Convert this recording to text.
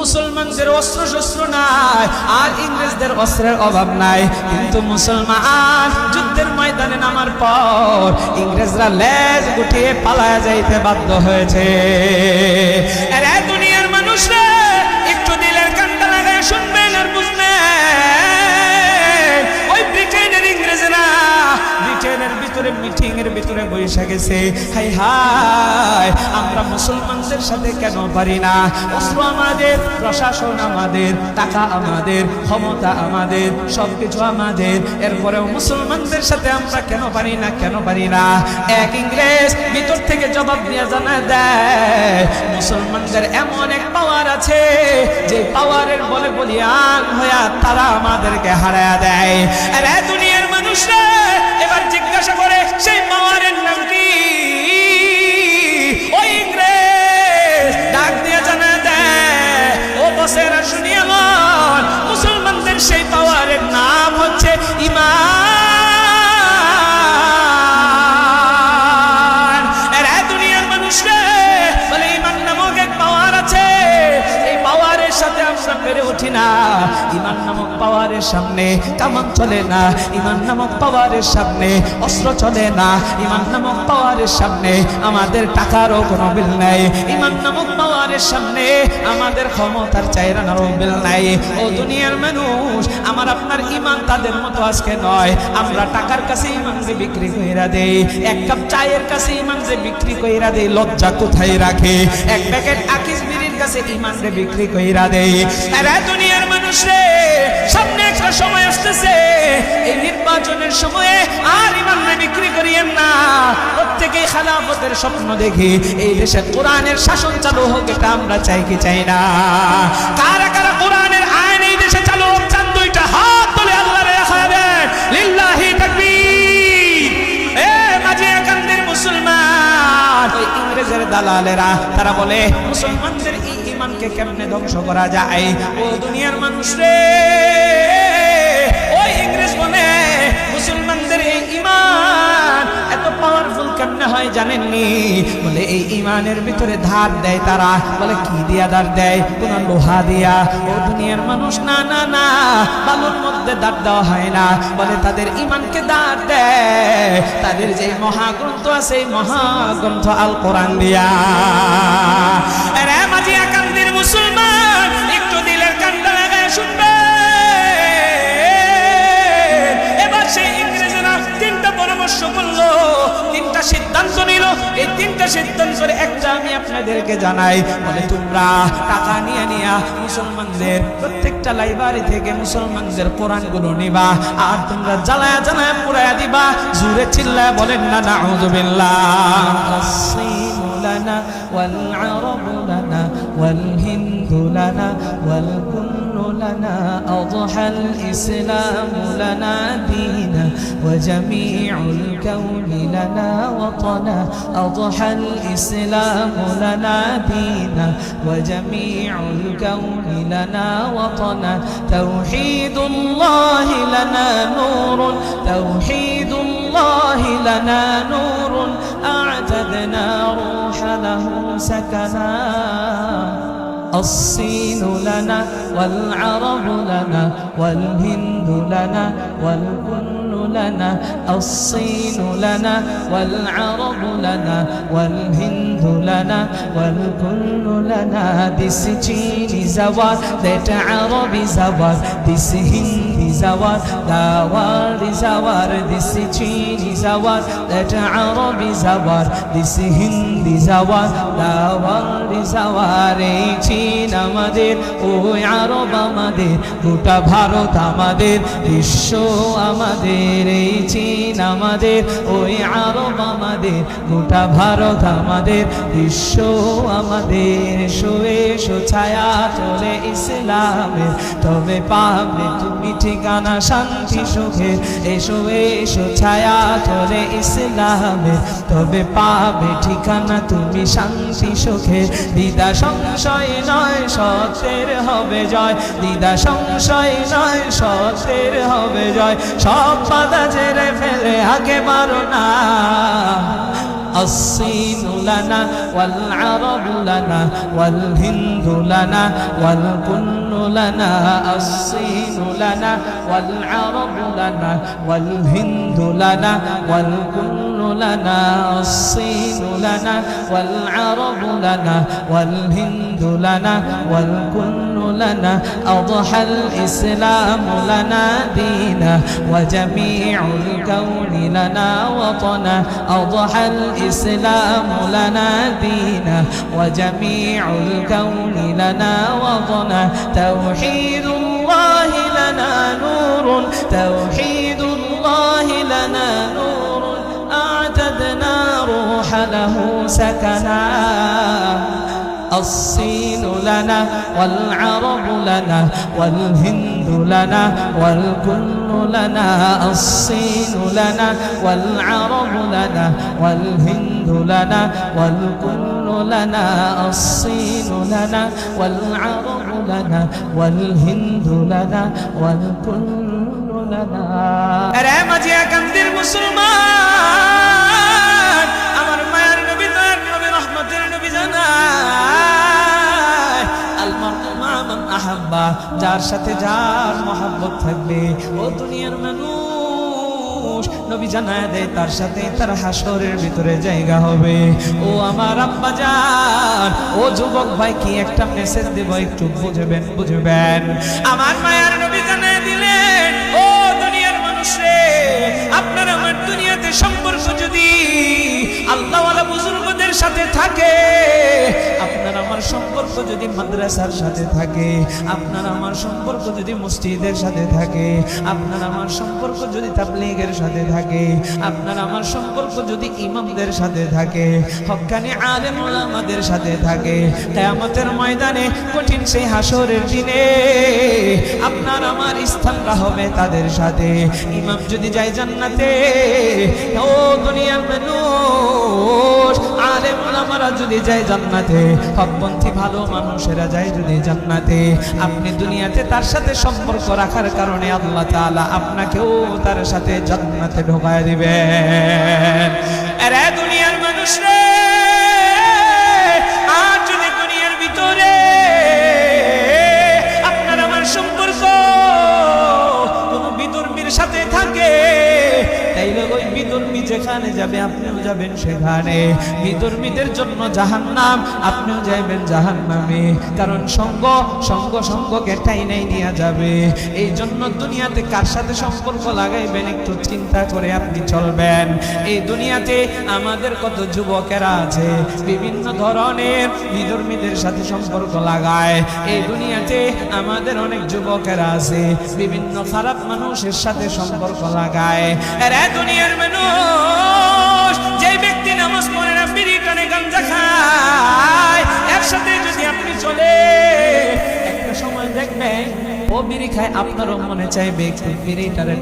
মুসলমানদের অস্ত্র শস্ত্র নাই, আর ইংরেজদের অস্ত্রের অভাব নাই। কিন্তু মুসলমান যুদ্ধের ময়দানে নামার পর ইংরেজরা লেজ গুটিয়ে পালায় যাইতে বাধ্য হয়েছে। আরে গেছে হাই হাই, আমরা মুসলমানদের সাথে কেন পারি না? অস্ত্র আমাদের, প্রশাসন আমাদের, টাকা আমাদের, ক্ষমতা আমাদের, সবকিছু আমাদের। এরপরেও মুসলমানদের সাথে আমরা কেন পারি না, কেন পারি না? এক ইংরেজ ভিতর থেকে জবাব দিয়ে জানা দেয়, মুসলমানদের এমন এক পাওয়ার আছে, যে পাওয়ারের বলে বলিয়ান হইয়া তারা আমাদেরকে হারায়া দেয়। আরে দুনিয়ার মানুষরা এবার জিজ্ঞাসা করে, সেই পাওয়ারের নাম কি? você era পাওয়ারের সামনে। কামান চলে না, ইমান নামক পাওয়ারের সামনে। অস্ত্র চলে না, ইমান নামক পাওয়ারের সামনে। আমাদের টাকারও কোনো বিল নাই, ইমান নামক পাওয়ারের সামনে। আমাদের ক্ষমতার চাইরানারও বিল নাই। ও দুনিয়ার মানুষ, আমার আপনার ইমান তাদের মতো আজকে নয়। আমরা টাকার কাছে ইমান যে বিক্রি কইরা দেই, এক কাপ চায়ের কাছে ইমান যে বিক্রি কইরা দেই, লজ্জা কোথায় রাখে? এক প্যাকেট আকিস বিড়ির কাছে ইমান যে বিক্রি কইরা দেই। এরা দুনিয়ার মানুষ রে। সময় আর বিক্রি করিয়েন চাই না। কারা কারা কোরআনের আইন এই দেশে চালু হোক দুইটা হাত তুলে দেখাবেন লিল্লাহি তাকবীর। এ মাঝিয়া কান্দের মুসলমান। ইংরেজের দালালেরা, তারা বলে, মুসলমানদের ইমানকে কেমনে ধ্বংস করা যায়? ও দুনিয়ার মানুষ রে, ওই ইংরেজ বলে মুসলমানদের এই ইমান এত পাওয়ারফুল কেমনে হয় জানেননি? বলে এই ইমানের ভিতরে ধার দেয় তারা। বলে, কি দিয়া ধার দেয়? কোন লোহা দিয়া। ও দুনিয়ার মানুষ, না না না, বালুর মধ্যে দাঁত দেওয়া হয় না। বলে, তাদের ইমানকে দাঁত দেয়। তাদের যে মহাগ্রন্থ আছে মহাগ্রন্থ আল কোরআন দিয়া। রে মাঝি আকান্দির পরামর্শ করলো তিনটা সিদ্ধান্ত নিল এই তিনটা সিদ্ধান্তের একটা আমি আপনাদেরকে জানাই বলে তোমরা টাকা নিয়ে নিয়া মুসলমানদের প্রত্যেকটা লাইব্রেরি থেকে মুসলমানদের কোরআনগুলো নিবা আর তোমরা জ্বালায়া জ্বালায়া পুরায়া দিবা জুড়ে চিল্লায় বলেন না নাউযুবিল্লাহ لنا والعرب لنا والهند لنا والكل لنا أضحى الإسلام لنا دينا وجميع الكون لنا وطنا أضحى الإسلام لنا دينا وجميع الكون لنا وطنا توحيد الله لنا نور توحيد الله لنا نور أعتدنا روح له سكنا. الصين لنا والعرب لنا والهند لنا والكل لنا. الصين لنا والعرب لنا والهند لنا والكل لنا This Chinese a war, that Arab is a war, this Hindi is a war, the world is a war, this Chinese a war, that Arab is a war, this Hindi is a war, the world is a war, এই চীন আমাদের ওই আরব আমাদের গোটা ভারত আমাদের বিশ্ব আমাদের এই চীন আমাদের ওই আরব আমাদের গোটা ভারত আমাদের, বিশ্ব আমাদের। এসো ছায়া চলে ইসলামের। তবে পাবে তুমি ঠিকানা, শান্তি সুখে এসো এসো, ছায়া চলে ইসলামের। তবে পাবে ঠিকানা তুমি, শান্তি সুখে দিদা সংশয় নয়, সত্যের হবে জয়। দিদা সংশয় নয়, সত্যের হবে জয়। সব বাধা ছেড়ে ফেলে আগে মারো না। الصين لنا والعرب لنا والهند لنا والكل لنا الصين لنا والعرب لنا والهند لنا والكل لنا الصين لنا والعرب لنا والهند لنا والكل لنا. أضحى الإسلام لنا دينا وجميع الكون لنا وطنا. أضحى الإسلام لنا دينا وجميع الكون لنا وطنا. توحيد الله لنا نور توحيد الله لنا نور. أصبح له سكنا الصين لنا والعرب لنا والهند لنا والكل لنا الصين لنا والعرب لنا والهند لنا والكل لنا الصين لنا والعرب لنا والهند لنا والكل لنا أرى مجيء كم مسلمان যার সাথে যার মহাব্বত থাকবে। ও দুনিয়ার মানুষ, নবী জানায় দেয়, তার সাথে তার হাসরের ভিতরে জায়গা হবে। ও আমার আব্বা যান ও যুবক ভাই, কি একটা মেসেজ দেব, একটু বুঝবেন বুঝবেন? আমার মায়ের নবী জানায় দিলেন, ও দুনিয়ার মানুষে, আপনার আমার দুনিয়াতে সম্পর্ক যদি সাথে থাকে। আপনার আমার সম্পর্ক যদি মাদ্রাসার সাথে থাকে, আপনার আমার সম্পর্ক যদি মসজিদের সাথে থাকে, আপনার আমার সম্পর্ক যদি তাবলীগের সাথে থাকে, আপনার আমার সম্পর্ক যদি ইমামদের সাথে থাকে হক্কানি আলেম ওলামাদের সাথে থাকে, কিয়ামতের ময়দানে কঠিন সেই হাসরের দিনে স্থানটা হবে তাদের সাথে। ইমাম যদি যায় জান্নাতে ও দুনিয়ার মানুষ। আলেম ওলামারা যদি যায় জান্নাতে, হকপন্থী ভালো মানুষেরা যায় যদি জান্নাতে। আপনি দুনিয়াতে তার সাথে সম্পর্ক রাখার কারণে আল্লাহ তাআলা আপনাকেও তার সাথে জান্নাতে ঢোকায় দিবেন। আরে দুনিয়ার মানুষ সাথে থাকে তাইলে ওই বিদর্মী যেখানে যাবে, আপনিও যাবেন সেখানে। বিদর্মীদের জন্য জাহান্নাম, আপনিও যাবেন জাহান্নামে। কারণ সঙ্গ সঙ্গ সঙ্গকে টাইনাই নিয়ে যাবে। এই জন্য দুনিয়াতে কার সাথে সম্পর্ক লাগাইবেন একটু চিন্তা করে আপনি চলবেন। এই দুনিয়াতে আমাদের কত যুবকেরা আছে, বিভিন্ন ধরনের বিধর্মীদের সাথে সম্পর্ক লাগায়। এই দুনিয়াতে আমাদের অনেক যুবকেরা আছে, বিভিন্ন খারাপ মানুষের সাথে সম্পর্ক লাগায়। দুনিয়ার মানুষ যে ব্যক্তি নামাজ পড়ে না, বিড়ি কানে গাঞ্জা খায়। একসাথে যদি আপনি চলে, একটা সময় দেখবেন, ও বিড়ি খায়, আপনারও মনে চাইবে, একটু বিড়িটারে